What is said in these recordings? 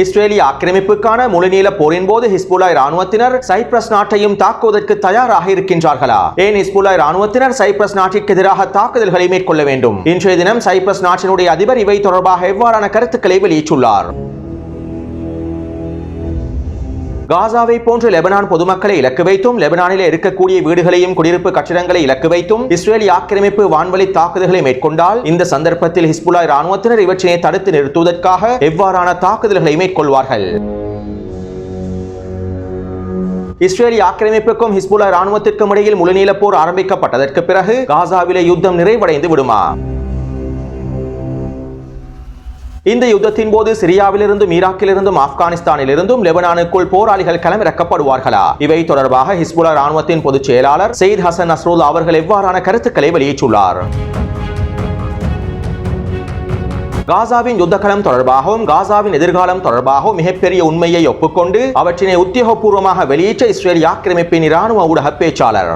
இஸ்ரேலிய ஆக்கிரமிப்புக்கான முழுநீள போரின் போது ஹிஸ்புல்லா இராணுவத்தினர் சைப்ரஸ் நாட்டையும் தாக்குவதற்கு தயாராக இருக்கின்றார்களா? ஏன் ஹிஸ்புல்லா இராணுவத்தினர் சைப்ரஸ் நாட்டிற்கு எதிராக தாக்குதல்களை மேற்கொள்ள வேண்டும்? இன்றைய தினம் சைப்ரஸ் நாட்டினுடைய அதிபர் இவை தொடர்பாக எவ்வாறான கருத்துக்களை வெளியிட்டுள்ளார்? காசாவை போன்று லெபனான் பொதுமக்களை இலக்கு வைத்தும் லெபனானில் இருக்கக்கூடிய வீடுகளையும் குடியிருப்பு கட்டிடங்களை இலக்கு வைத்தும் இஸ்ரேலி ஆக்கிரமிப்பு வான்வழி தாக்குதல்களை மேற்கொண்டால் இந்த சந்தர்ப்பத்தில் ஹிஸ்புல்லா இராணுவத்தினர் இவற்றினை தடுத்து நிறுத்துவதற்காக எவ்வாறான தாக்குதல்களை மேற்கொள்வார்கள்? இஸ்ரேலி ஆக்கிரமிப்புக்கும் ஹிஸ்புல்லா இராணுவத்திற்கும் இடையில் முழுநீள போர் ஆரம்பிக்கப்பட்டதற்கு பிறகு காசாவிலே யுத்தம் நிறைவடைந்து விடுமா? இந்த யுத்தத்தின் போது சிரியாவிலிருந்தும் ஈராக்கிலிருந்தும் ஆப்கானிஸ்தானிலிருந்தும் லெபனானுக்குள் போராளிகள் களமிறக்கப்படுவார்களா இவை தொடர்பாக ஹிஸ்புல்லா ராணுவத்தின் பொதுச் செயலாளர் சயித் ஹசன் நஸ்ருல்லா அவர்கள் எவ்வாறான கருத்துக்களை வெளியிட்டுள்ளார்? காசாவின் யுத்தகலம் தொடர்பாகவும் காசாவின் எதிர்காலம் தொடர்பாகவும் மிகப்பெரிய உண்மையை ஒப்புக்கொண்டு அவற்றினை உத்தியோகபூர்வமாக வெளியிட்ட இஸ்ரேல் ஆக்கிரமிப்பின் இராணுவ ஊடக பேச்சாளர்.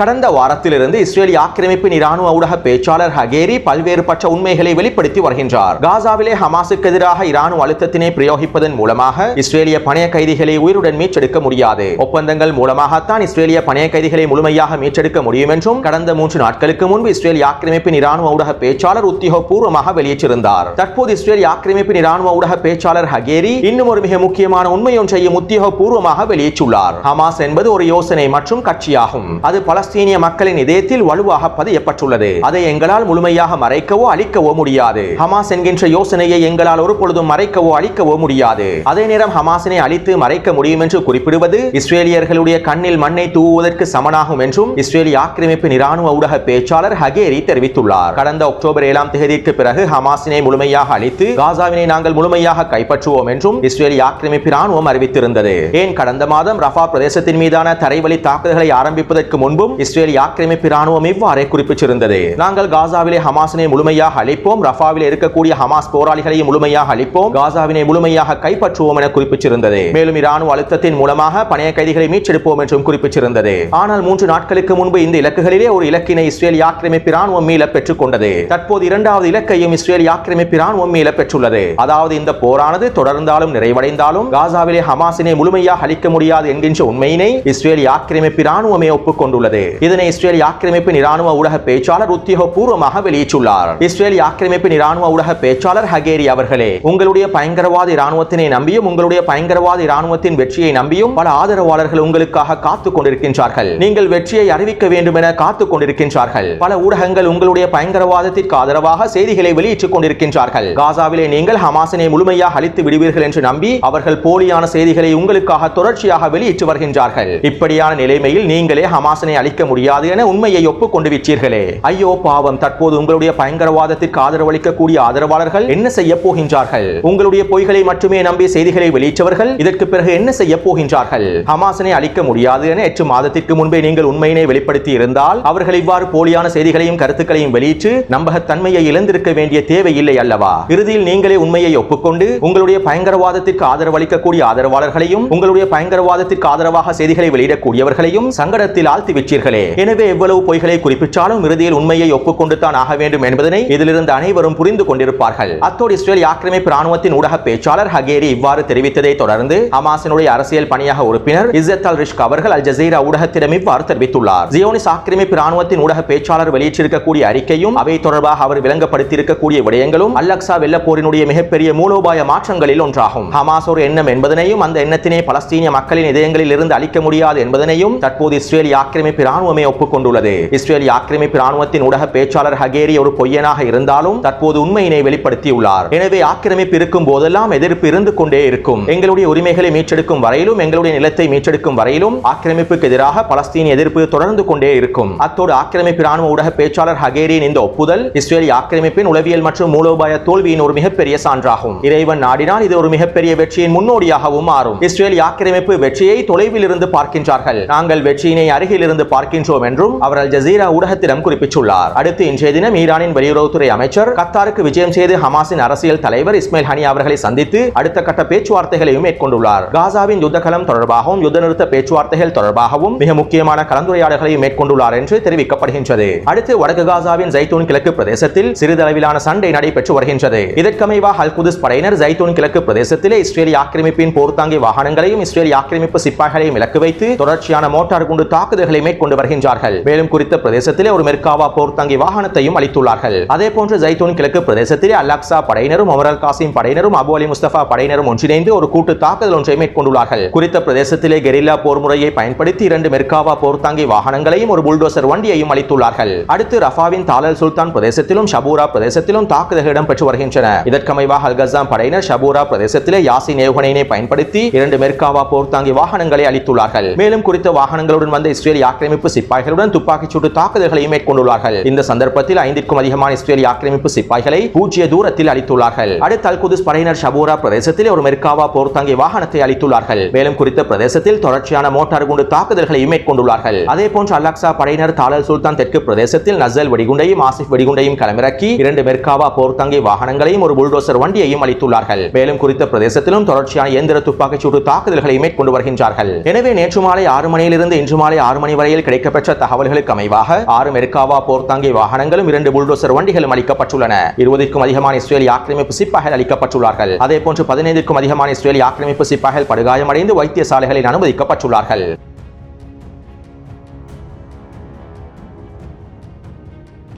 கடந்த வாரத்திலிருந்து இஸ்ரேலி ஆக்கிரமிப்பின் இராணுவ ஊடக பேச்சாளர் ஹகேரி பல்வேறுபட்ட உண்மைகளை வெளிப்படுத்தி வருகின்றார். காசாவிலே ஹமாஸுக்கு எதிராக இராணுவ அழுத்தத்தினை பிரயோகிப்பதன் மூலமாக இஸ்ரேலிய பணைய கைதிகளை உயிருடன் மீட்டெடுக்க முடியாது. ஒப்பந்தங்கள் மூலமாகத்தான் இஸ்ரேலிய பணைய கைதிகளை முழுமையாக மீட்டெடுக்க முடியும் என்றும் கடந்த மூன்று நாட்களுக்கு முன்பு இஸ்ரேலிய ஆக்கிரமிப்பின் இராணுவ ஊடக பேச்சாளர் உத்தியோகபூர்வமாக வெளியிட்டிருந்தார். தற்போது இஸ்ரேலிய ஆக்கிரமிப்பின் இராணுவ ஊடக பேச்சாளர் ஹகேரி இன்னும் ஒரு மிக முக்கியமான உண்மையொன்றையும் உத்தியோகபூர்வமாக வெளியிட்டுள்ளார். ஹமாஸ் என்பது ஒரு யோசனை மற்றும் கட்சியாகும். அது பல பாலஸ்தீனிய மக்களின் இதயத்தில் வலுவாக பதியப்பட்டுள்ளது. அதை எங்களால் முழுமையாக மறைக்கவோ அழிக்கவோ முடியாது. ஹமாஸ் என்கின்ற யோசனையை எங்களால் ஒரு பொழுதும் மறைக்கவோ அழிக்கவோ முடியாது. அதே நேரம் ஹமாஸினை அழித்து மறைக்க முடியும் என்று குறிப்பிடுவது இஸ்ரேலியர்களுடைய கண்ணில் மண்ணை தூவுவதற்கு சமனாகும் என்றும் இஸ்ரேலிய ஆக்கிரமிப்பு இராணுவ ஊடக பேச்சாளர் ஹகேரி தெரிவித்துள்ளார். கடந்த அக்டோபர் ஏழாம் தேதிக்கு பிறகு ஹமாஸினை முழுமையாக அழித்து காசாவினை நாங்கள் முழுமையாக கைப்பற்றுவோம் என்றும் இஸ்ரேலிய ஆக்கிரமிப்பு இராணுவம் அறிவித்திருந்தது. ஏன் கடந்த மாதம் ரஃபா பிரதேசத்தின் மீதான தரைவழி தாக்குதல்களை ஆரம்பிப்பதற்கு முன்பும் இஸ்ரேலிய ஆக்கிரமிப்பு ராணுவம் இவ்வாறே குறிப்பிட்டிருந்தது. நாங்கள் காசாவிலே ஹமாஸினை முழுமையாக அழிப்போம் ரஃபாவில் இருக்கக்கூடிய ஹமாஸ் போராளிகளையும் முழுமையாக அழிப்போம் காசாவினை முழுமையாக கைப்பற்றுவோம் என குறிப்பிட்டிருந்தது. மேலும் இராணுவ அழுத்தத்தின் மூலமாக பணைய கைதிகளை மீட்டெடுப்போம் என்றும் குறிப்பிட்டிருந்தது. ஆனால் மூன்று நாட்களுக்கு முன்பு இந்த இலக்குகளிலே ஒரு இலக்கினை இஸ்ரேல் ஆக்கிரமிப்பு ராணுவம் மீள பெற்றுக் கொண்டது தற்போது இரண்டாவது இலக்கையும் இஸ்ரேல் ஆக்கிரமிப்பு ராணுவம் மீள பெற்றுள்ளது. அதாவது இந்த போரானது தொடர்ந்தாலும் நிறைவடைந்தாலும் காசாவிலே ஹமாஸினை முழுமையாக அழிக்க முடியாது என்கின்ற உண்மையினை இஸ்ரேல் ஆக்கிரமிப்பு ராணுவமே ஒப்புக்கொண்டுள்ளது. இதனை இஸ்ரேலிய ஆக்கிரமிப்பின் இராணுவ ஊடக பேச்சாளர் உத்தியோகபூர்வமாக வெளியிட்டுள்ளார். இஸ்ரேலிய ஆக்கிரமிப்பின் இராணுவ ஊடக பேச்சாளர் ஹகேரி அவர்களே உங்களுடைய பயங்கரவாத இராணுவத்தினை நம்பியும் உங்களுடைய பயங்கரவாத இராணுவத்தின் வெற்றியை நம்பியும் பல ஆதரவாளர்கள் உங்களுக்காக காத்துக் கொண்டிருக்கின்றார்கள். நீங்கள் வெற்றியை அறிவிக்க வேண்டும் என காத்துக் கொண்டிருக்கின்றார்கள். பல ஊடகங்கள் உங்களுடைய பயங்கரவாதத்திற்கு ஆதரவாக செய்திகளை வெளியிட்டுக் கொண்டிருக்கின்றார்கள். காசாவிலே நீங்கள் ஹமாஸினை முழுமையாக அழித்து விடுவீர்கள் என்று நம்பி அவர்கள் போலியான செய்திகளை உங்களுக்காக தொடர்ச்சியாக வெளியிட்டு வருகின்றார்கள். இப்படியான நிலைமையில் நீங்களே ஹமாஸினை அளிக்க முடியாது என உண்மையை ஒப்புக்கொண்டு விட்டீர்களே ஐயோ பாவம் தற்போது உங்களுடைய பயங்கரவாதத்திற்கு ஆதரவளிக்கக்கூடிய ஆதரவாளர்கள் என்ன செய்ய போகின்றார்கள்? உங்களுடைய பொய்களை மட்டுமே நம்பி செய்திகளை வெளியிட்டவர்கள் இதற்கு பிறகு என்ன செய்ய போகின்றார்கள்? ஹமாசனை அளிக்க முடியாது என எட்டு மாதத்திற்கு முன்பே நீங்கள் உண்மையினை வெளிப்படுத்தி இருந்தால் அவர்கள் இவ்வாறு போலியான செய்திகளையும் கருத்துக்களையும் வெளியிட்டு நம்பகத்தன்மையை இழந்திருக்க வேண்டிய தேவையில்லை அல்லவா? இறுதியில் நீங்களே உண்மையை ஒப்புக்கொண்டு உங்களுடைய பயங்கரவாதத்திற்கு ஆதரவளிக்கக்கூடிய ஆதரவாளர்களையும் உங்களுடைய பயங்கரவாதத்திற்கு ஆதரவாக செய்திகளை வெளியிடக்கூடியவர்களையும் சங்கடத்தில் ஆழ்த்தி விட்டீர்களே எனவே எவ்வளவு பொய்களை குறிப்பிட்டாலும் இறுதியில் உண்மையை ஒப்புக்கொண்டு தான் ஆக வேண்டும் என்பதனை இதிலிருந்து அனைவரும் புரிந்து கொண்டிருப்பார்கள். அத்தோடு இஸ்ரேல் ஆக்கிரமிப்பு ராணுவத்தின் ஊடக பேச்சாளர் ஹகேரி இவ்வாறு தெரிவித்ததை தொடர்ந்து ஹமாஸினுடைய அரசியல் பணியாக உறுப்பினர் இசத் அல் ரிஷ்க் அவர்கள் அல் ஜசீரா ஊடகத்திடம் இவ்வாறு தெரிவித்துள்ளார். ஜியோனிஸ் ஆக்கிரமிப்பு ராணுவத்தின் ஊடக பேச்சாளர் வெளியிட்டிருக்கக்கூடிய அறிக்கையும் அவை தொடர்பாக அவர் விளங்கப்படுத்தியிருக்கக்கூடிய விடயங்களும் அல்லக்சா வெள்ளப்போரினுடைய மிகப்பெரிய மூலோபாய மாற்றங்களில் ஒன்றாகும். ஹமாஸ் ஒரு எண்ணம் என்பதனையும் அந்த எண்ணத்தினை பலஸ்தீனிய மக்களின் இதயங்களில் இருந்து அழிக்க முடியாது என்பதனையும் தற்போது இஸ்ரேலிய ஆக்கிரமிப்பு இராணுவமே ஒப்புக்கொண்டுள்ளது. இஸ்ரேலிய ஆக்கிரமிப்பு இராணுவத்தின் ஊடக பேச்சாளர் ஹகேரி ஒரு பொய்யனாக இருந்தாலும் தற்போது உண்மையினை வெளிப்படுத்தியுள்ளார். எனவே ஆக்கிரமிப்பு இருக்கும் போதெல்லாம் எதிர்ப்பு இருந்து கொண்டே இருக்கும். எங்களுடைய உரிமைகளை மீட்டெடுக்கும் வரையிலும் எங்களுடைய நிலத்தை மீட்டெடுக்கும் வரையிலும் ஆக்கிரமிப்புக்கு எதிராக பலஸ்தீன் எதிர்ப்பு தொடர்ந்து கொண்டே இருக்கும். அத்தோடு ஆக்கிரமிப்பு இராணுவ ஊடக பேச்சாளர் ஹகேரியின் இந்த ஒப்புதல் இஸ்ரேலிய ஆக்கிரமிப்பின் உளவியல் மற்றும் மூலோபாய தோல்வியின் ஒரு மிகப்பெரிய சான்றாகும். இறைவன் நாடினால் இது ஒரு மிகப்பெரிய வெற்றியின் முன்னோடியாகவும் மாறும். இஸ்ரேலிய ஆக்கிரமிப்பு வெற்றியை தொலைவில் இருந்து பார்க்கின்றார்கள். நாங்கள் வெற்றியினை அருகில் இருந்து பார்க்க பார்க்கின்றோம் என்றும் அவர் அல் ஜசீரா ஊடகத்திடம் குறிப்பிட்டுள்ளார் அடுத்து இன்றைய தினம் ஈரானின் வெளியுறவுத்துறை அமைச்சர் கத்தாருக்கு விஜயம் செய்து ஹமாஸின் அரசியல் தலைவர் இஸ்மேல் ஹனி அவர்களை சந்தித்து அடுத்த கட்ட பேச்சுவார்த்தைகளையும் மேற்கொண்டுள்ளார். காசாவின் யுத்தகலம் தொடர்பாகவும் யுத்த நிறுத்த பேச்சுவார்த்தைகள் தொடர்பாகவும் மிக முக்கியமான கலந்துரையாடல்களையும் மேற்கொண்டுள்ளார் என்று தெரிவிக்கப்படுகின்றது. அடுத்து வடக்கு காசாவின் ஜைத்தூன் கிழக்கு பிரதேசத்தில் சிறிதளவிலான சண்டை நடைபெற்று வருகின்றது. இதற்கமைவாக அல் குதிஸ் படையினர் ஜைத்தூன் கிழக்கு பிரதேசத்திலே இஸ்ரேலிய ஆக்கிரமிப்பின் போர்த்தாங்கி வாகனங்களையும் இஸ்ரேலிய ஆக்கிரமிப்பு சிப்பாய்களையும் இலக்கு வைத்து தொடர்ச்சியான மோட்டார் குண்டு தாக்குதல்களை மேற்கொண்டு கொண்டு வருகின்றார்கள். மேலும் குறித்த பிரதேசத்திலே ஒரு மெர்காவா போர் தங்கி வாகனத்தையும் அளித்துள்ளார்கள். அதே போன்று ஜைத்தூன் கிழக்கு பிரதேசத்திலே அல்லாக்சா படையினரும் அமர் அல் காசிம் படையினரும் அபு அலி முஸ்தபா படையினரும் ஒன்றிணைந்து ஒரு கூட்டு தாக்குதல் ஒன்றை மேற்கொண்டுள்ளார்கள். குறித்த பிரதேசத்திலே கெரில்லா போர் முறையை பயன்படுத்தி இரண்டு மெர்காவா போர் தாங்கி வாகனங்களையும் ஒரு புல்டோசர் வண்டியையும் அளித்துள்ளார்கள். அடுத்து ரஃபாவின் தாலல் சுல்தான் பிரதேசத்திலும் ஷபூரா பிரதேசத்திலும் தாக்குதல்கள் இடம்பெற்று வருகின்றன. இதற்கமைவாக அல்கசாம் படையினர் ஷபூரா பிரதேசத்திலே யாசின் ஏவுகணையினை பயன்படுத்தி இரண்டு மெர்காவா போர் தாங்கி வாகனங்களை அளித்துள்ளார்கள். மேலும் குறித்த வாகனங்களுடன் வந்த இஸ்ரேல் ஆக்கிரமிப்பு ஆக்கிரமிப்பு சிப்பாய்களுடன் துப்பாக்கிச் சூட்டு தாக்குதல்களையும் மேற்கொண்டுள்ளார்கள். இந்த சந்தர்ப்பத்தில் ஐந்திற்கும் அதிகமான இஸ்ரேலிய ஆக்கிரமிப்பு சிப்பாய்களை பூஜ்ய தூரத்தில் அளித்துள்ளார்கள் அடுத்து அல்குதுஸ் படையினர் ஷபூரா பிரதேசத்தில் ஒரு மெர்காவா போர்த்தாங்கி வாகனத்தை அளித்துள்ளார்கள் மேலும் குறித்த பிரதேசத்தில் தொடர்ச்சியான மோட்டார் குண்டு தாக்குதல்களையும் மேற்கொண்டுள்ளார்கள். அதே போன்று அல்லாக்சா படையினர் தாலல் சுல்தான் தெற்கு பிரதேசத்தில் நசல் வெடிகுண்டையும் ஆசிப் வெடிகுண்டையும் களமிறக்கி இரண்டு மெர்காவா போர்த்தாங்கி வாகனங்களையும் ஒரு புல்டோசர் வண்டியையும் அளித்துள்ளார்கள் மேலும் குறித்த பிரதேசத்திலும் தொடர்ச்சியான இயந்திர துப்பாக்கிச் சூடு தாக்குதல்களை மேற்கொண்டு வருகின்றார்கள். எனவே நேற்று மாலை ஆறு மணியிலிருந்து இன்று மாலை ஆறு மணி வரையில் கிடைக்கப்பெற்ற தகவல்களுக்கு அமைவாக ஆறு மெர்காவா போர்த்தாங்கி வாகனங்களும் இரண்டு புல்டோசர் வண்டிகளும் அளிக்கப்பட்டுள்ளன. இருபதுக்கும் அதிகமான இஸ்ரேலிய ஆக்கிரமிப்பு சிப்பாய்கள் அளிக்கப்பட்டுள்ளார்கள். அதே போன்று பதினைந்துக்கும் அதிகமான இஸ்ரேலிய ஆக்கிரமிப்பு சிப்பாய்கள் படுகாயமடைந்து வைத்தியசாலைகளில் அனுமதிக்கப்பட்டுள்ளார்கள்.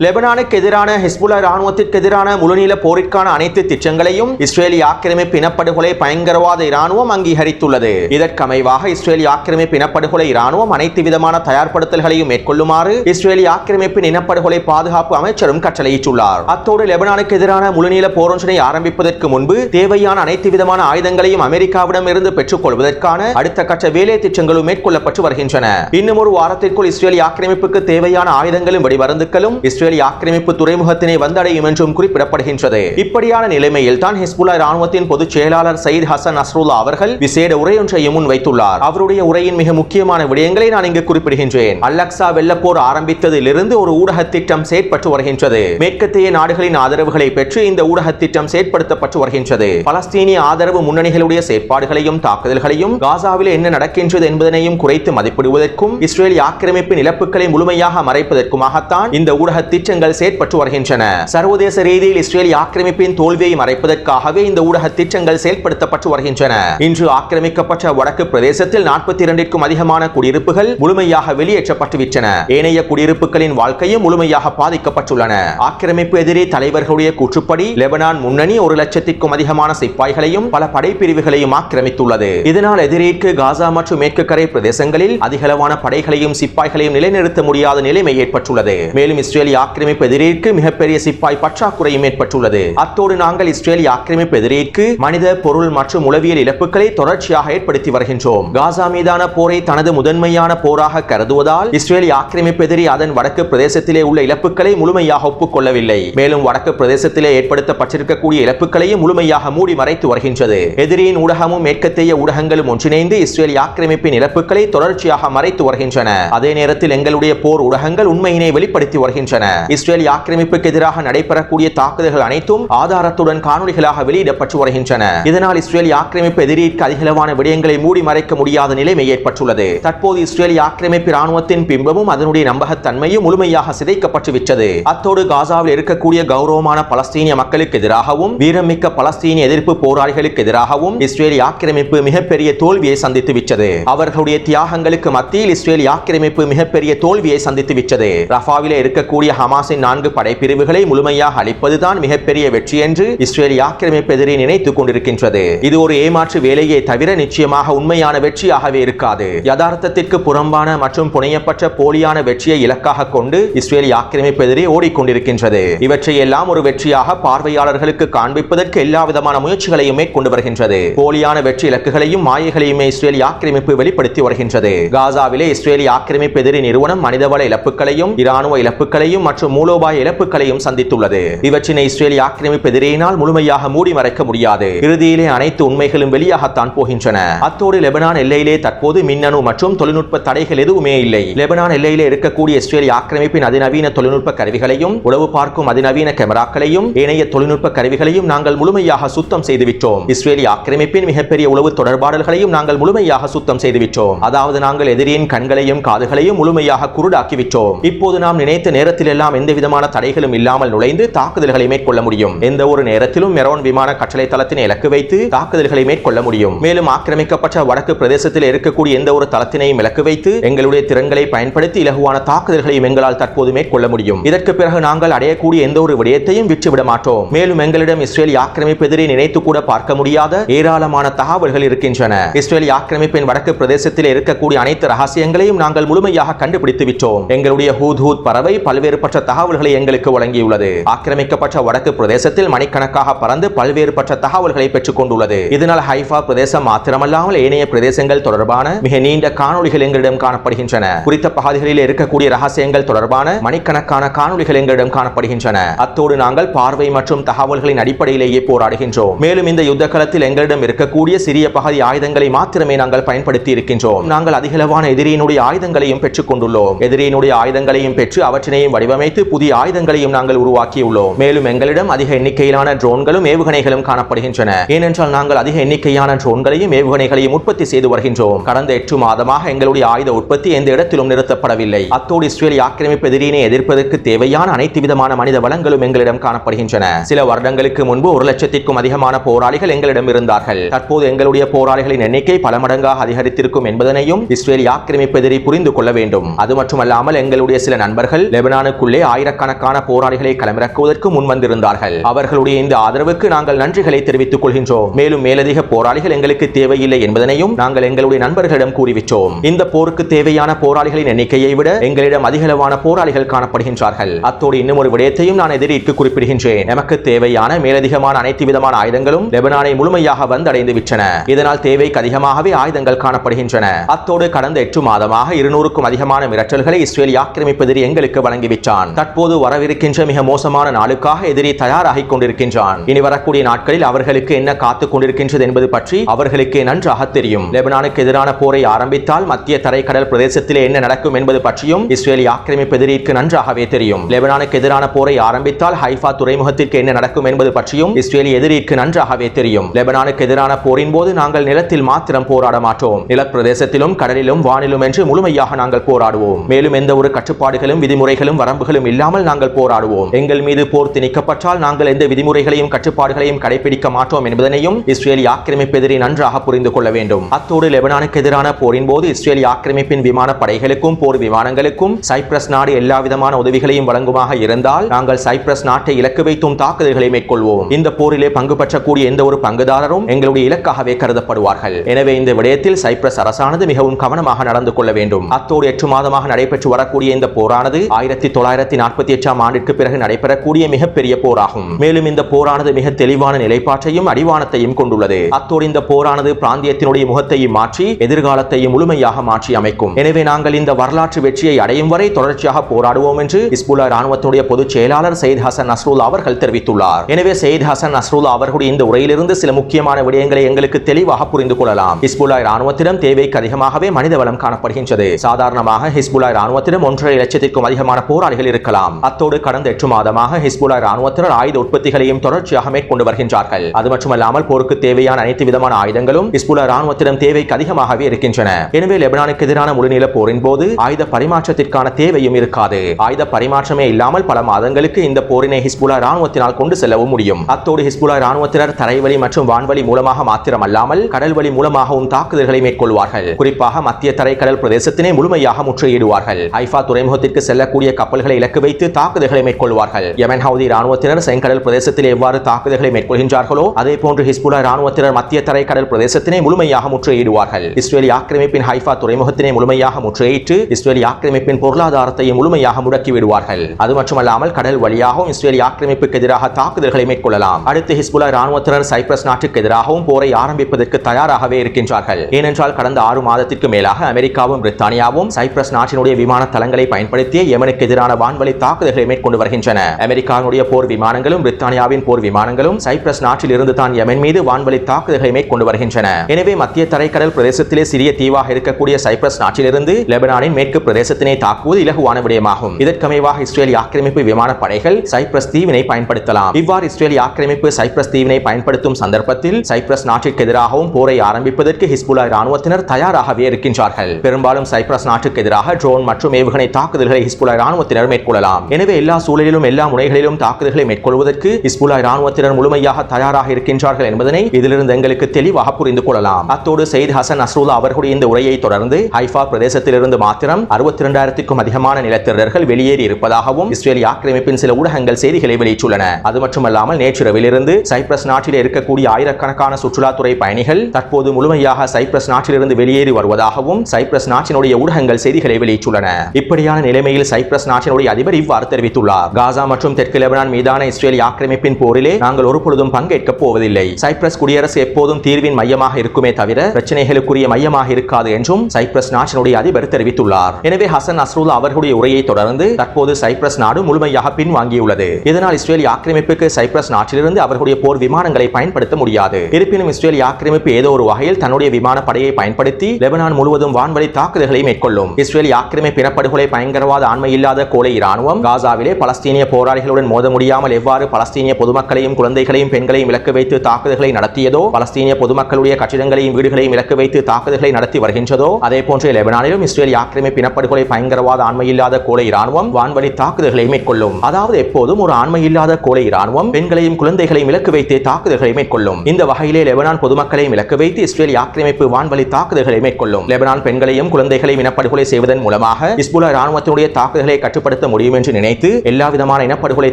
லெபனானுக்கு எதிரான ஹிஸ்புல்லா ராணுவத்திற்கு எதிரான முழுநீள போரிற்கான அனைத்து திட்டங்களையும் இஸ்ரேலிய ஆக்கிரமிப்பு இனப்படுகொலை பயங்கரவாத இராணுவம் அங்கீகரித்துள்ளது. இதற்கமைவாக இஸ்ரேலிய ஆக்கிரமிப்பு இனப்படுகொலை இராணுவம் அனைத்து விதமான தயார்படுத்தல்களையும் மேற்கொள்ளுமாறு இஸ்ரேலிய ஆக்கிரமிப்பின் இனப்படுகொலை பாதுகாப்பு அமைச்சரும் கட்டளையிட்டுள்ளார். அத்தோடு லெபனானுக்கு எதிரான முழுநீள போரொன்றினை ஆரம்பிப்பதற்கு முன்பு தேவையான அனைத்து விதமான ஆயுதங்களையும் அமெரிக்காவிடம் இருந்து பெற்றுக் கொள்வதற்கான அடுத்த கட்ட வேலை திட்டங்களும் மேற்கொள்ளப்பட்டு வருகின்றன. இன்னும் ஒரு வாரத்திற்குள் இஸ்ரேலிய ஆக்கிரமிப்புக்கு தேவையான ஆயுதங்களும் வெடிமருந்துகளும் இஸ்ரேலிய ஆக்கிரமிப்பு துறைமுகத்தினை வந்தடையும் என்றும் குறிப்பிடப்படுகின்றது. இப்படியான நிலைமையில் தான் ஹிஸ்புல்லா ராணுவத்தின் பொதுச் செயலாளர் சயித் ஹசன் நஸ்ருல்லா அவர்கள் விசேட உரையொன்றையும் முன்வைத்துள்ளார் அவருடைய உரையின் மிக முக்கியமான விடயங்களை நான் இங்கு குறிப்பிடுகின்றேன். அல்லக்சா வெள்ளப்போர் ஆரம்பித்ததிலிருந்து ஒரு ஊடக திட்டம் செயற்பட்டு வருகின்றது. மேற்கத்திய நாடுகளின் ஆதரவுகளை பெற்று இந்த ஊடக திட்டம் செயற்படுத்தப்பட்டு வருகின்றது. பலஸ்தீனிய ஆதரவு முன்னணிகளுடைய செயற்பாடுகளையும் தாக்குதல்களையும் காசாவில் என்ன நடக்கின்றது என்பதனையும் குறைத்து மதிப்பிடுவதற்கும் இஸ்ரேலிய ஆக்கிரமிப்பின் இழப்புகளை முழுமையாக மறைப்பதற்குமாகத்தான் இந்த ஊடக திட்டம் திட்டங்கள் செயற்பட்டு வருகின்றன. சர்வதேச ரீதியில் இஸ்ரேலிய ஆக்கிரமிப்பின் தோல்வியை மறைப்பதற்காகவே இந்த ஊடக திட்டங்கள் செயல்படுத்தப்பட்டு வருகின்றன. இன்று ஆக்கிரமிக்கப்பட்ட வடக்கு பிரதேசத்தில் நாற்பத்தி இரண்டிற்கும் அதிகமான குடியிருப்புகள் முழுமையாக வெளியேற்றப்பட்டுவிட்டன. ஏனைய குடியிருப்புகளின் வாழ்க்கையும் முழுமையாக பாதிக்கப்பட்டுள்ளன. ஆக்கிரமிப்பு எதிரே தலைவர்களுடைய கூற்றுப்படி லெபனான் முன்னணி ஒரு லட்சத்திற்கும் அதிகமான சிப்பாய்களையும் பல படைப்பிரிவுகளையும் ஆக்கிரமித்துள்ளது. இதனால் எதிரேற்கு காசா மற்றும் மேற்கு கரை பிரதேசங்களில் அதிகளவான படைகளையும் சிப்பாய்களையும் நிலைநிறுத்த முடியாத நிலைமை ஏற்பட்டுள்ளது. மேலும் இஸ்ரேலிய ஆக்கிரமிப்பு எதிரிற்கு மிகப்பெரிய சிப்பாய் பற்றாக்குறையும் ஏற்பட்டுள்ளது. அத்தோடு நாங்கள் இஸ்ரேலிய ஆக்கிரமிப்பு எதிரிற்கு மனித பொருள் மற்றும் உளவியல் இழப்புகளை தொடர்ச்சியாக ஏற்படுத்தி வருகின்றோம். காசா மீதான போரை தனது முதன்மையான போராக கருதுவதால் இஸ்ரேலிய ஆக்கிரமிப்பு எதிரி அதன் வடக்கு பிரதேசத்திலே உள்ள இழப்புகளை முழுமையாக ஒப்புக்கொள்ளவில்லை. மேலும் வடக்கு பிரதேசத்திலே ஏற்படுத்தப்பட்டிருக்கக்கூடிய இழப்புகளையும் முழுமையாக மூடி மறைத்து வருகின்றது. எதிரியின் ஊடகமும் மேற்கத்தைய ஊடகங்களும் ஒன்றிணைந்து இஸ்ரேலிய ஆக்கிரமிப்பின் இழப்புகளை தொடர்ச்சியாக மறைத்து வருகின்றன. அதே நேரத்தில் எங்களுடைய போர் ஊடகங்கள் உண்மையினை வெளிப்படுத்தி வருகின்றன. இஸ்ரேல் ஆக்கிரமிப்புக்கு எதிராக நடைபெறக்கூடிய தாக்குதல்கள் அனைத்தும் ஆதாரத்துடன் காணொலிகளாக வெளியிடப்பட்டு வருகின்றன. இதனால் இஸ்ரேல் ஆக்கிரமிப்பு எதிரிக்கு அதிகளவான விடயங்களை மூடி மறைக்க முடியாத நிலைமை ஏற்பட்டுள்ளது. தற்போது இஸ்ரேல் ஆக்கிரமிப்பு ராணுவத்தின் பிம்பமும் அதனுடைய நம்பகத்தன்மையும் முழுமையாக சிதைக்கப்பட்டு விட்டது. அத்தோடு காசாவில் இருக்கக்கூடிய கௌரவமான பலஸ்தீனிய மக்களுக்கு எதிராகவும் வீரமிக்க பலஸ்தீனிய எதிர்ப்பு போராளிகளுக்கு எதிராகவும் இஸ்ரேல் ஆக்கிரமிப்பு மிகப்பெரிய தோல்வியை சந்தித்து விட்டது. அவர்களுடைய தியாகங்களுக்கு மத்தியில் இஸ்ரேல் ஆக்கிரமிப்பு மிகப்பெரிய தோல்வியை சந்தித்து விட்டது. ரஃபாவிலே இருக்கக்கூடிய ஹமாஸின் நான்கு படைப்பிரிவுகளை முழுமையாக அளிப்பதுதான் மிகப்பெரிய வெற்றி என்று இஸ்ரேலிய ஆக்கிரமிப்பு எதிரி நினைத்துக் கொண்டிருக்கின்றது. இது ஒரு ஏமாற்று வேலையை தவிர நிச்சயமாக உண்மையான வெற்றியாகவே இருக்காது. யதார்த்தத்திற்கு புறம்பான மற்றும் புனையப்பட்ட போலியான வெற்றியை இலக்காக கொண்டு இஸ்ரேலிய ஆக்கிரமிப்பு எதிரே ஓடிக்கொண்டிருக்கின்றது. இவற்றை எல்லாம் ஒரு வெற்றியாக பார்வையாளர்களுக்கு காண்பிப்பதற்கு எல்லா விதமான முயற்சிகளையும் மேற்கொண்டு வருகின்றது. போலியான வெற்றி இலக்குகளையும் மாயைகளையுமே இஸ்ரேலிய ஆக்கிரமிப்பு வெளிப்படுத்தி வருகின்றது. காசாவிலே இஸ்ரேலிய ஆக்கிரமிப்பு எதிரி நிறுவனம் மனிதவள இழப்புகளையும் இராணுவ இழப்புகளையும் மற்றும் மூலோபாய இழப்புகளையும் சந்தித்துள்ளது. இவற்றினை இஸ்ரேலிய ஆக்கிரமிப்பு எதிரேனால் முழுமையாக மூடி மறைக்க முடியாது. இறுதியிலே அனைத்து உண்மைகளும் வெளியாகத்தான் போகின்றன. அத்தோடு லெபனான் எல்லையிலே தற்போது மின்னணு மற்றும் தொழில்நுட்ப தடைகள் எதுவுமே இல்லை. லெபனான் எல்லையிலே இருக்கக்கூடிய இஸ்ரேலிய ஆக்கிரமிப்பின் அதிநவீன தொழில்நுட்ப கருவிகளையும் உளவு பார்க்கும் அதிநவீன கேமராக்களையும் இணைய தொழில்நுட்ப கருவிகளையும் நாங்கள் முழுமையாக சுத்தம் செய்துவிட்டோம். இஸ்ரேலிய ஆக்கிரமிப்பின் மிகப்பெரிய உளவு தொடர்பாடல்களையும் நாங்கள் முழுமையாக சுத்தம் செய்துவிட்டோம். அதாவது நாங்கள் எதிரியின் கண்களையும் காதுகளையும் முழுமையாக குருடாக்கிவிட்டோம். இப்போது நாம் நினைத்த நேரத்தில் எல்லாம் எந்த விதமான தடைகளும் இல்லாமல் நுழைந்து தாக்குதல்களை மேற்கொள்ள முடியும். எந்த ஒரு நேரத்திலும் மெரோன் விமான கட்டளை தளத்தினை இலக்கு வைத்து தாக்குதல்களை மேற்கொள்ள முடியும். மேலும் ஆக்கிரமிக்கப்பட்ட வடக்கு பிரதேசத்தில் இருக்கக்கூடிய எந்த ஒரு தளத்தினையும் இலக்கு வைத்து எங்களுடைய திறன்களை பயன்படுத்தி இலகுவான தாக்குதல்களையும் எங்களால் தற்போது மேற்கொள்ள முடியும். இதற்கு பிறகு நாங்கள் அடையக்கூடிய எந்த ஒரு விடயத்தையும் விற்றுவிட மாட்டோம். மேலும் எங்களிடம் இஸ்ரேல் ஆக்கிரமிப்பு எதிரே நினைத்து கூட பார்க்க முடியாத ஏராளமான தகவல்கள் இருக்கின்றன. இஸ்ரேல் ஆக்கிரமிப்பின் வடக்கு பிரதேசத்தில் இருக்கக்கூடிய அனைத்து ரகசியங்களையும் நாங்கள் முழுமையாக கண்டுபிடித்து விட்டோம். எங்களுடைய ஹூத் ஹூத் பறவை பல்வேறுபட்ட தகவல்களை எங்களுக்கு வழங்கியுள்ளது. ஆக்கிரமிக்கப்பட்ட வடக்கு பிரதேசத்தில் மணிக்கணக்காக பறந்து பல்வேறுபட்ட தகவல்களை பெற்றுக் கொண்டுள்ளது இதனால் ஹைஃபா பிரதேசம் மாத்திரமல்லாமல் ஏனைய பிரதேசங்கள் தொடர்பான மிக நீண்ட காணொலிகள் எங்களிடம் காணப்படுகின்றன. குறித்த பகுதிகளில் இருக்கக்கூடிய ரகசியங்கள் தொடர்பான மணிக்கணக்கான காணொலிகள் எங்களிடம் காணப்படுகின்றன. அத்தோடு நாங்கள் பார்வை மற்றும் தகவல்களின் அடிப்படையிலேயே போராடுகின்றோம். மேலும் இந்த யுத்த களத்தில் எங்களிடம் இருக்கக்கூடிய சிறிய பகுதி ஆயுதங்களை மாத்திரமே நாங்கள் பயன்படுத்தி இருக்கின்றோம் நாங்கள் அதிகளவான எதிரியினுடைய ஆயுதங்களையும் பெற்றுக் கொண்டுள்ளோம் எதிரியினுடைய ஆயுதங்களையும் பெற்று அவற்றினையும் வடிவமைத்து புதிய ஆயுதங்களையும் நாங்கள் உருவாக்கியுள்ளோம். மேலும் எங்களிடம் அதிக எண்ணிக்கையிலான ட்ரோன்களும் ஏவுகணைகளும் காணப்படுகின்றன. ஏனென்றால் நாங்கள் அதிக எண்ணிக்கையான ட்ரோன்களையும் ஏவுகணைகளையும் உற்பத்தி செய்து வருகின்றோம். கடந்த எட்டு மாதமாக எங்களுடைய ஆயுத உற்பத்தி எந்த இடத்திலும் நிறுத்தப்படவில்லை. அத்தோடு இஸ்ரேல் ஆக்கிரமிப்பு எதிரினை எதிர்ப்பதற்கு தேவையான அனைத்து விதமான மனித வளங்களும் எங்களிடம் காணப்படுகின்றன. சில வருடங்களுக்கு முன்பு ஒரு லட்சத்திற்கும் அதிகமான போராளிகள் எங்களிடம் இருந்தார்கள். தற்போது எங்களுடைய போராளிகளின் எண்ணிக்கை பல மடங்காக அதிகரித்திருக்கும் என்பதனையும் இஸ்ரேல் ஆக்கிரமிப்பு எதிரி புரிந்து கொள்ள வேண்டும். அது மட்டுமல்லாமல் எங்களுடைய சில நண்பர்கள் லெபனானுக்குள் உள்ளே ஆயிரக்கணக்கான போராளிகளை களமிறக்குவதற்கு முன்வந்திருந்தார்கள் அவர்களுடைய இந்த ஆதரவுக்கு நாங்கள் நன்றிகளை தெரிவித்துக் கொள்கின்றோம். மேலும் மேலதிக போராளிகள் எங்களுக்கு தேவையில்லை என்பதனையும் நாங்கள் எங்களுடைய நண்பர்களிடம் கூறிவிட்டோம். இந்த போருக்கு தேவையான போராளிகளின் எண்ணிக்கையை விட எங்களிடம் அதிகளவான போராளிகள் காணப்படுகின்றார்கள். அத்தோடு இன்னும் ஒரு விடயத்தையும் நான் எதிரிற்கு குறிப்பிடுகின்றேன். நமக்கு தேவையான மேலதிகமான அனைத்து விதமான ஆயுதங்களும் லெபனானை முழுமையாக வந்தடைந்து விட்டன. இதனால் தேவைக்கு அதிகமாகவே ஆயுதங்கள் காணப்படுகின்றன. அத்தோடு கடந்த எட்டு மாதமாக இருநூறுக்கும் அதிகமான மிரட்டல்களை இஸ்ரேல் ஆக்கிரமிப்பதில் எங்களுக்கு வழங்கிவிட்டார். வழங்கிவிட்டான் தற்போது வரவிருக்கின்ற மிக மோசமான நாளுக்காக எதிரி தயாராகிக் கொண்டிருக்கின்றான். இனி வரக்கூடிய நாட்களில் அவர்களுக்கு என்ன காத்துக் கொண்டிருக்கின்றது என்பது பற்றி அவர்களுக்கு நன்றாக தெரியும். லெபனானுக்கு எதிரான போரை ஆரம்பித்தால் மத்திய தரைக்கடல் பிரதேசத்திலே என்ன நடக்கும் என்பது பற்றியும் இஸ்ரேலி ஆக்கிரமிப்பு எதிரிக்கு நன்றாகவே தெரியும். லெபனானுக்கு எதிரான போரை ஆரம்பித்தால் ஹைஃபா துறைமுகத்திற்கு என்ன நடக்கும் என்பது பற்றியும் இஸ்ரேலி எதிரிக்கு நன்றாகவே தெரியும். லெபனானுக்கு எதிரான போரின் போது நாங்கள் நிலத்தில் மாத்திரம் போராட மாட்டோம். நிலப்பிரதேசத்திலும் கடலிலும் வானிலும் என்று முழுமையாக நாங்கள் போராடுவோம். மேலும் எந்த ஒரு கட்டுப்பாடுகளும் விதிமுறைகளும் வரம்பு வரம்புகளும் இல்லாமல் நாங்கள் போராடுவோம். எங்கள் மீது போர் திணிக்கப்பட்டால் நாங்கள் எந்த விதிமுறைகளையும் கட்டுப்பாடுகளையும் கடைபிடிக்க மாட்டோம் என்பதனையும் இஸ்ரேலி ஆக்கிரமிப்பெதிரி நன்றாக புரிந்து கொள்ள வேண்டும். அத்தோடு லெபனானுக்கு எதிரான போரின் போது இஸ்ரேலி ஆக்கிரமிப்பின் விமான படைகளுக்கும் போர் விமானங்களுக்கும் சைப்ரஸ் நாடு எல்லா விதமான உதவிகளையும் வழங்குமாக இருந்தால் நாங்கள் சைப்ரஸ் நாட்டை இலக்கு வைத்தும் தாக்குதல்களை மேற்கொள்வோம். இந்த போரிலே பங்கு பெற்றக்கூடிய எந்த ஒரு பங்குதாரரும் எங்களுடைய இலக்காகவே கருதப்படுவார்கள். எனவே இந்த விடயத்தில் சைப்ரஸ் அரசானது மிகவும் கவனமாக நடந்து கொள்ள வேண்டும். அத்தோடு எட்டு மாதமாக நடைபெற்று வரக்கூடிய இந்த போரானது ஆயிரத்தி தொள்ளாயிரத்தி நாற்பத்தி எட்டாம் ஆண்டிற்கு பிறகு நடைபெறக்கூடிய மிகப்பெரிய போராகும். மேலும் இந்த போரானது மிக தெளிவான நிலைப்பாட்டையும் அடிவானத்தையும் கொண்டுள்ளது. அத்தோடு இந்த போரானது பிராந்தியத்தினுடைய முகத்தையும் மாற்றி எதிர்காலத்தையும் முழுமையாக மாற்றி அமைக்கும். எனவே நாங்கள் இந்த வரலாற்று வெற்றியை அடையும் வரை தொடர்ச்சியாக போராடுவோம் என்று இஸ்புல்லா ராணுவத்தினுடைய பொதுச் செயலாளர் சயித் ஹசன் நஸ்ருல்லா அவர்கள் தெரிவித்துள்ளார். எனவே சயித் ஹசன் நஸ்ருல்லா அவர்களுடைய இந்த உரையிலிருந்து சில முக்கியமான விடயங்களை எங்களுக்கு தெளிவாக புரிந்து கொள்ளலாம். ஹிஸ்புல்லா ராணுவத்திடம் தேவைக்கு அதிகமாகவே மனித வளம் காணப்படுகின்றது. சாதாரணமாக ஹிஸ்புல்லா ராணுவத்திடம் ஒன்றரை லட்சத்திற்கும் அதிகமான போராளிகள் இருக்கலாம். அத்தோடு கடந்த எட்டு மாதமாக ஹிஸ்புல்லா ராணுவத்தினர் ஆயுத உற்பத்திகளையும் தொடர்ச்சியாக மேற்கொண்டு வருகின்றார்கள். அது மட்டுமல்லாமல் போருக்கு தேவையான அனைத்து விதமான ஆயுதங்களும் ஹிஸ்புல்லா ராணுவத்திடம் தேவைக்கு அதிகமாகவே இருக்கின்றன. எனவே லெபனானுக்கு எதிரான முழுநில போரின் போது ஆயுத பரிமாற்றத்திற்கான தேவையும் இருக்காது. ஆயுத பரிமாற்றமே இல்லாமல் பல மாதங்களுக்கு இந்த போரினை ஹிஸ்புல்லா ராணுவத்தினால் கொண்டு செல்லவும் முடியும். அத்தோடு ஹிஸ்புல்லா ராணுவத்தினர் தரைவழி மற்றும் வான்வழி மூலமாக மாத்திரமல்லாமல் கடல் வழி மூலமாகவும் தாக்குதல்களை மேற்கொள்வார்கள். குறிப்பாக மத்திய தரைக்கடல் பிரதேசத்தினை முழுமையாக முற்றுகையிடுவார்கள். ஐஃபா துறைமுகத்திற்கு செல்லக்கூடிய கப்பல்களை இலக்கு வைத்து தாக்குதல்களை மேற்கொள்வார்கள். யமன் ஹவுதி ராணுவத்தினர் செங்கடல் பிரதேசத்தில் எவ்வாறு தாக்குதல்களை மேற்கொள்கின்றார்களோ அதே போன்று ஹிஸ்புல்லா ராணுவத்தினர் மத்திய தரைக்கடல் பிரதேசத்தினை முழுமையாக முற்றுகையிடுவார்கள். இஸ்ரேலி ஆக்கிரமிப்பின் ஹைஃபா துறைமுகத்தினை முழுமையாக முற்றுகையிட்டு இஸ்ரேலி ஆக்கிரமிப்பின் பொருளாதாரத்தையும் முழுமையாக முடக்கிவிடுவார்கள் அது மட்டுமல்லாமல் கடல் வழியாகவும் இஸ்ரேலி ஆக்கிரமிப்புக்கு எதிராக தாக்குதல்களை மேற்கொள்ளலாம். அடுத்து ஹிஸ்புல்லா ராணுவத்தினர் சைப்ரஸ் நாட்டுக்கு எதிராகவும் போரை ஆரம்பிப்பதற்கு தயாராகவே இருக்கின்றார்கள். ஏனென்றால் கடந்த ஆறு மாதத்திற்கு மேலாக அமெரிக்காவும் பிரித்தானியாவும் சைப்ரஸ் நாட்டினுடைய விமான தளங்களை பயன்படுத்தி யமனுக்கு எதிரான வான்வழி தாக்குதல்களை மேற்கொண்டு வருகின்றன. அமெரிக்காவுடைய போர் விமானங்களும் பிரித்தானியாவின் போர் விமானங்களும் சைப்ரஸ் நாட்டில் இருந்து தான் யமன் மீது வான்வழி தாக்குதல்களை மேற்கொண்டு வருகின்றன. எனவே மத்திய தரைக்கடல் பிரதேசத்திலே சிறிய தீவாக இருக்கக்கூடிய சைப்ரஸ் நாட்டிலிருந்து லெபனானின் மேற்கு பிரதேசத்தினை தாக்குவது இலகுவான விடயமாகும். இதற்கமைவாக இஸ்ரேலிய ஆக்கிரமிப்பு விமானப்படைகள் சைப்ரஸ் தீவினை பயன்படுத்தலாம். இவ்வாறு இஸ்ரேலிய ஆக்கிரமிப்பு சைப்ரஸ் தீவினை பயன்படுத்தும் சந்தர்ப்பத்தில் சைப்ரஸ் நாட்டிற்கு எதிராகவும் போரை ஆரம்பிப்பதற்கு ஹிஸ்புல்லா ராணுவத்தினர் தயாராகவே இருக்கின்றார்கள். பெரும்பாலும் சைப்ரஸ் நாட்டுக்கு எதிராக ட்ரோன் மற்றும் ஏவுகணை தாக்குதல்களை ஹிஸ்புல்லா ராணுவத்தினர் மேற்கொள்ளலாம். எனவே எல்லா சூழலிலும் எல்லா முனைகளிலும் தாக்குதல்களை மேற்கொள்வதற்கு இஸ்புல்லா இராணுவத்தினர் முழுமையாக தயாராக இருக்கின்றார்கள் என்பதனை இதிலிருந்து எங்களுக்கு தெளிவாக புரிந்து கொள்ளலாம். அத்தோடு சயித் ஹசன் அஸ்ரூலா அவர்களுடைய இந்த உரையை தொடர்ந்து ஹைஃபா பிரதேசத்திலிருந்து மாத்திரம் அறுபத்தி இரண்டாயிரத்திற்கும் அதிகமான நிலத்திரர்கள் வெளியேறி இருப்பதாகவும் இஸ்ரேலி ஆக்கிரமிப்பின் சில ஊடகங்கள் செய்திகளை வெளியிட்டுள்ளன. அது மட்டுமல்லாமல் நேற்றிரவிலிருந்து சைப்ரஸ் நாட்டில் இருக்கக்கூடிய ஆயிரக்கணக்கான சுற்றுலாத்துறை பயணிகள் தற்போது முழுமையாக சைப்ரஸ் நாட்டிலிருந்து வெளியேறி வருவதாகவும் சைப்ரஸ் நாட்டினுடைய ஊடகங்கள் செய்திகளை வெளியிட்டுள்ளன. இப்படியான நிலைமையில் சைப்ரஸ் நாட்டினுடைய அதிபர் இவ்வாறு தெரிவித்துள்ளார். காசா மற்றும் தெற்கு லெபனான் மீதான இஸ்ரேலிய ஆக்கிரமிப்பின் போரிலே நாங்கள் ஒருபொழுதும் பங்கேற்கப் போவதில்லை. சைப்ரஸ் குடியரசு எப்போதும் தீர்வின் மையமாக இருக்குமே தவிர பிரச்சனைகளுக்குரிய மையமாக இருக்காது என்றும் சைப்ரஸ் நாட்டினுடைய அதிபர் தெரிவித்துள்ளார். எனவே ஹசன் அஸ்ரூல்லா அவர்களுடைய உரையை தொடர்ந்து தற்போது சைப்ரஸ் நாடு முழுமையாக பின்வாங்கியுள்ளது. இதனால் இஸ்ரேலிய ஆக்கிரமிப்புக்கு சைப்ரஸ் நாட்டிலிருந்து அவர்களுடைய போர் விமானங்களை பயன்படுத்த முடியாது. இருப்பினும் இஸ்ரேலிய ஆக்கிரமிப்பு ஏதோ ஒரு வகையில் தன்னுடைய விமானப்படையை பயன்படுத்தி லெபனான் முழுவதும் வான்வழி தாக்குதல்களை மேற்கொள்ளும். இஸ்ரேலிய ஆக்கிரமிப்பு இனப்படுகொலை பயங்கரவாத ஆண்மை இல்லாத கோலை இராணுவம். காசாவிலே பலஸ்தீனிய போராளிகளுடன் மோத முடியாமல் எவ்வாறு பலஸ்தீனிய பொதுமக்களையும் குழந்தைகளையும் பெண்களையும் இலக்கு வைத்து தாக்குதல்களை நடத்தியதோ பலஸ்தீனிய பொதுமக்களுடைய கட்டிடங்களையும் வீடுகளையும் இலக்கு வைத்து தாக்குதல்களை நடத்தி வருகின்றதோ அதே போன்று லெபனானிலும் இஸ்ரேல் ஆக்கிரமிப்பு இனப்படுகொலை பயங்கரவாத ஆண்மை இல்லாத கோலை இராணுவம் வான்வழி தாக்குதல்களை மேற்கொள்ளும். அதாவது எப்போதும் ஒரு ஆண்மை இல்லாத கோலை இராணுவம் பெண்களையும் குழந்தைகளையும் இலக்கு வைத்து தாக்குதல்களை மேற்கொள்ளும். இந்த வகையிலே லெபனான் பொதுமக்களையும் இலக்கு வைத்து இஸ்ரேல் ஆக்கிரமிப்பு வான்வழி தாக்குதல்களை மேற்கொள்ளும். லெபனான் பெண்களையும் குழந்தைகளையும் இனப்படுகொலை செய்வதன் மூலமாக இஸ்புலா இராணுவத்தினுடைய தாக்குதல்களை கட்டுப்படுத்த முடியும் என்று நினைத்து எல்லா விதமான இனப்படுகொலை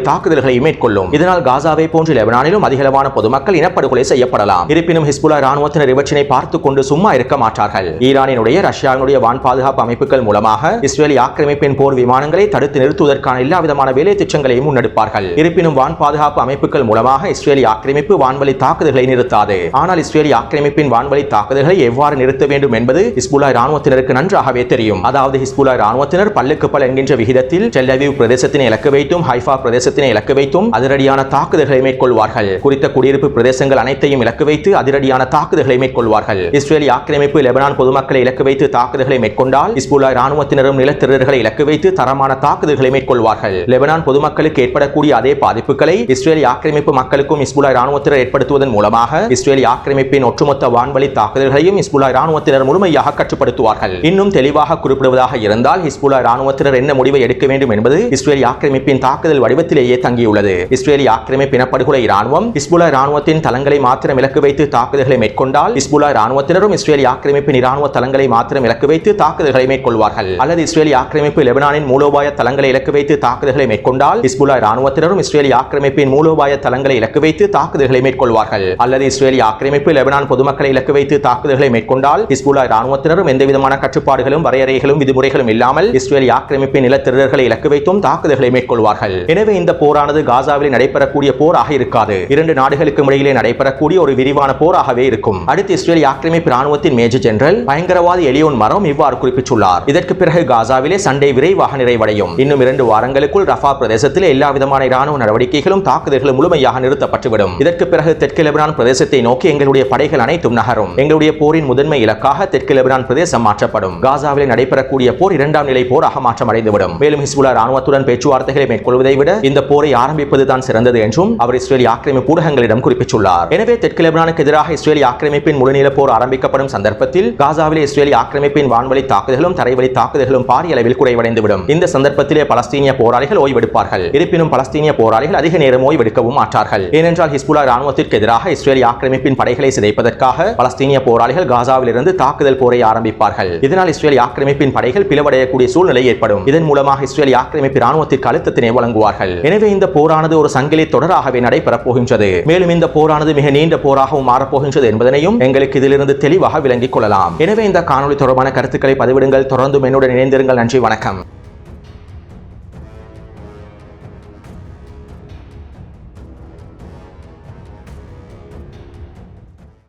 தாக்குதல்களை மேற்கொள்ளும். இதனால் காசாவை போன்று லெபனானிலும் அதிகளவான பொதுமக்கள் இனப்படுகொலை செய்யப்படலாம். இருப்பினும் ஹிஸ்புல்லா ராணுவத்தினர் இவற்றினை பார்த்துக் கொண்டு சும்மா இருக்க மாட்டார்கள். ஈரானினுடைய ரஷ்யாவினுடைய வான் பாதுகாப்பு அமைப்புகள் மூலமாக இஸ்ரேலி ஆக்கிரமிப்பின் போர் விமானங்களை தடுத்து நிறுத்துவதற்கான எல்லா விதமான வேலை திட்டங்களையும் முன்னெடுப்பார்கள். இருப்பினும் வான் பாதுகாப்பு அமைப்புகள் மூலமாக இஸ்ரேலி ஆக்கிரமிப்பு வான்வழி தாக்குதல்களை நிறுத்தாது. ஆனால் இஸ்ரேலி ஆக்கிரமிப்பின் வான்வழி தாக்குதல்களை எவ்வாறு நிறுத்த வேண்டும் என்பது ஹிஸ்புல்லா ராணுவத்தினருக்கு நன்றாகவே தெரியும். அதாவது ஹிஸ்புல்லா ராணுவத்தினர் பல்லுக்கு பல் என்கின்ற விகிதத்தில் டெல்லவிவ் பிரதேசத்தினை இலக்கு வைத்தும் ஹைஃபா பிரதேசத்தினை இலக்கு வைத்தும் அதிரடியான தாக்குதல்களை மேற்கொள்வார்கள். குறித்த குடியிருப்பு பிரதேசங்கள் அனைத்தையும் இலக்கு வைத்து அதிரடியான தாக்குதல்களை மேற்கொள்வார்கள். இஸ்ரேலிய ஆக்கிரமிப்பு லெபனான் பொதுமக்களை இலக்கு வைத்து தாக்குதல்களை மேற்கொண்டால் இஸ்புல்லா ராணுவத்தினரும் நிலத்திரர்களை இலக்கு வைத்து தரமான தாக்குதல்களை மேற்கொள்வார்கள். லெபனான் பொதுமக்களுக்கு ஏற்படக்கூடிய அதே பாதிப்புகளை இஸ்ரேலிய ஆக்கிரமிப்பு மக்களுக்கும் இஸ்புல்லா ராணுவத்தினர் ஏற்படுத்துவதன் மூலமாக இஸ்ரேலிய ஆக்கிரமிப்பின் ஒட்டுமொத்த வான்வழி தாக்குதல்களையும் இஸ்புல்லா ராணுவத்தினர் முழுமையாக கட்டுப்படுத்துவார்கள். இன்னும் தெளிவாக குறிப்பிடுவதாக இருந்தால் ஹிஸ்புல்லா ராணுவத்தினர் என்ன முடிவை எடுக்க வேண்டும் என்பது இஸ்ரேலிய ஆக்கிரமிப்பின் தாக்குதல் வடிவத்திலேயே தங்கியுள்ளது. இஸ்ரேலிய ஆக்கிரமிப்பு இனப்படுகொலை ராணுவம் இஸ்புலா ராணுவத்தின் தளங்களை மாத்திரம் இலக்கு வைத்து தாக்குதல்களை மேற்கொண்டால் இஸ்புலா ராணுவத்தினரும் இஸ்ரேலிய ஆக்கிரமிப்பின் இராணுவ தளங்களை மாத்திரம் இலக்கு வைத்து தாக்குதல்களை மேற்கொள்வார்கள். அல்லது இஸ்ரேலிய ஆக்கிரமிப்பு லெபனானின் மூலோபாய தளங்களை இலக்கு வைத்து தாக்குதல்களை மேற்கொண்டால் இஸ்புலா ராணுவத்தினரும் இஸ்ரேலிய ஆக்கிரமிப்பின் மூலோபாய தளங்களை இலக்கு வைத்து தாக்குதல்களை மேற்கொள்வார்கள். அல்லது இஸ்ரேலிய ஆக்கிரமிப்பு லெபனான் பொதுமக்களை இலக்கு வைத்து தாக்குதல்களை மேற்கொண்டால் இஸ்புலா ராணுவத்தினரும் எந்தவிதமான கட்டுப்பாடுகளும் வரையறைகளும் விதிமுறைகளும் இல்லாமல் இஸ்ரேலிய ஆக்கிரமிப்பின் நிலத்திரர்களை இலக்கு வைத்தும் தாக்குதல்களை மேற்கொள்வார்கள். எனவே இந்த போரானது காசாவில் நடைபெறக்கூடிய போராக இருக்காது. இரண்டு நாடுகளுக்கும் இடையிலே நடைபெறக்கூடிய ஒரு விரிவான போராகவே இருக்கும். அடுத்து இஸ்ரேல் ஆக்கிரமிப்பு ராணுவத்தின் மேஜர் ஜெனரல் பயங்கரவாதி எலியோன் மரம் இவ்வாறு குறிப்பிட்டுள்ளார். இதற்கு பிறகு காசாவிலே சண்டை விரைவாக நிறைவடையும். இன்னும் இரண்டு வாரங்களுக்குள் ரஃபா பிரதேசத்தில் எல்லா விதமான இராணுவ நடவடிக்கைகளும் தாக்குதல்களும் முழுமையாக நிறுத்தப்பட்டுவிடும். இதற்கு பிறகு தெற்கு லெபனான் பிரதேசத்தை நோக்கி எங்களுடைய படைகள் அனைத்தும் நகரும். எங்களுடைய போரின் முதன்மை இலக்காக தெற்கு லெபனான் பிரதேசம் மாற்றப்படும். காசாவிலே நடைபெறக்கூடிய போர் இரண்டாம் நிலை போராக மாற்றமடைந்துவிடும். மேலும் ஹிஸ்புல்லா ராணுவத்துடன் பேச்சுவார்த்தைகளை மேற்கொள்வதை விட இந்த போரை ஆரம்பிப்பது தான் சிறந்தது என்றும் அவர் இஸ்ரேலிய ஆக்கிரமிப்பு ஊடகங்களிடம் குறிப்பிட்டுள்ளார். எனவே தெற்கு லெபனானுக்கு எதிராக இஸ்ரேலிய ஆக்கிரமிப்பின் முழுநீள போர் ஆரம்பிக்கப்படும் சந்தர்ப்பத்தில் காசாவிலே இஸ்ரேலிய ஆக்கிரமிப்பின் வான்வழி தாக்குதலும் தரைவழி தாக்குதல்களும் பாரிய அளவில் குறைவடைந்துவிடும். இந்த சந்தர்ப்பத்திலே பலஸ்தீனிய போராளிகள் ஓய்வெடுப்பார்கள். இருப்பினும் பலஸ்தீனிய போராளிகள் அதிக நேரம் ஓய்வெடுக்கவும் மாட்டார்கள். ஏனென்றால் ஹிஸ்புல்லா ராணுவத்திற்கு எதிராக இஸ்ரேலிய ஆக்கிரமிப்பின் படைகளை சிதைப்பதற்காக பலஸ்தீனிய போராளிகள் காசாவிலிருந்து தாக்குதல் போரை ஆரம்பிப்பார்கள். இதனால் இஸ்ரேலிய ஆக்கிரமிப்பின் படைகள் பிளவடையக்கூடிய சூழ்நிலை ஏற்படும். இதன் மூலமாக இஸ்ரேலிய ஆக்கிரமிப்பு ராணுவத்திற்கு அழுத்தத்தினை வழங்குவார்கள். எனவே இந்த போரானது ஒரு சங்கிலி தொடராகவே நடைபெறப் போகின்றது. மேலும் இந்த போரானது மிக நீண்ட போராகவும் மாறப்போகின்றது என்பதனையும் எங்களுக்கு இதிலிருந்து தெளிவாக விளங்கிக் கொள்ளலாம். எனவே இந்த காணொலி தொடர்பான கருத்துக்களை பதிவிடுங்கள். தொடர்ந்து என்னுடன் இணைந்திருங்கள். நன்றி வணக்கம்.